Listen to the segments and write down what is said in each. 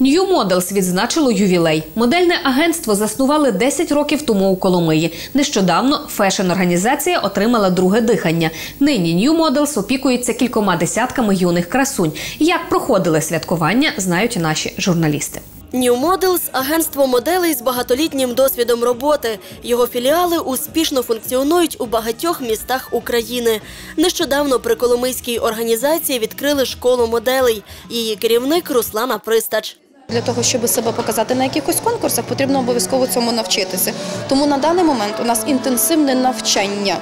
New Models відзначило ювілей. Модельне агентство заснували 10 років тому у Коломиї. Нещодавно фешн-організація отримала друге дихання. Нині New Models опікується кількома десятками юних красунь. Як проходили святкування, знають наші журналісти. New Models – агентство моделей з багатолітнім досвідом роботи. Його філіали успішно функціонують у багатьох містах України. Нещодавно при Коломийській організації відкрили школу моделей. Її керівник Руслана Пристач. Для того, щоб себе показати на якихось конкурсах, потрібно обов'язково цьому навчитися. Тому на даний момент у нас інтенсивне навчання.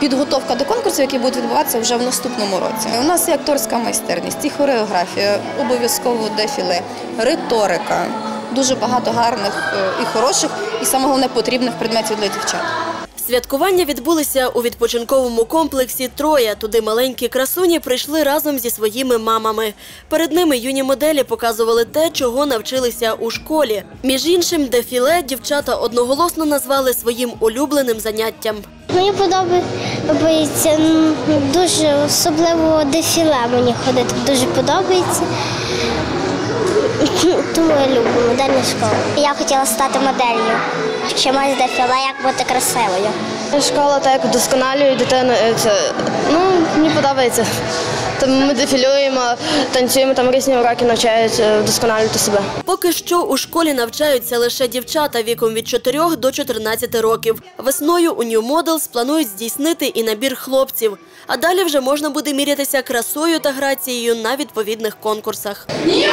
Підготовка до конкурсів, які будуть відбуватися вже в наступному році. У нас і акторська майстерність, і хореографія, обов'язково дефіле, риторика. Дуже багато гарних е, і хороших, і саме головне потрібних предметів для дівчат. Святкування відбулися у відпочинковому комплексі Троя. Туди маленькі красуні прийшли разом зі своїми мамами. Перед ними юні моделі показували те, чого навчилися у школі. Між іншим, дефіле дівчата одноголосно назвали своїм улюбленим заняттям. Мені подобається дуже особливо дефіле мені ходити дуже подобається. Тому я люблю модельну школу. Я хотіла стати моделлю. Чимось дефіле, як бути красивою. Школа так вдосконалює дитину. е, Це, ну, мені подобається. Там ми дефілюємо, танцюємо, там різні уроки навчають е, вдосконалювати себе. Поки що у школі навчаються лише дівчата віком від 4 до 14 років. Весною у New Models планують здійснити і набір хлопців. А далі вже можна буде мірятися красою та грацією на відповідних конкурсах. New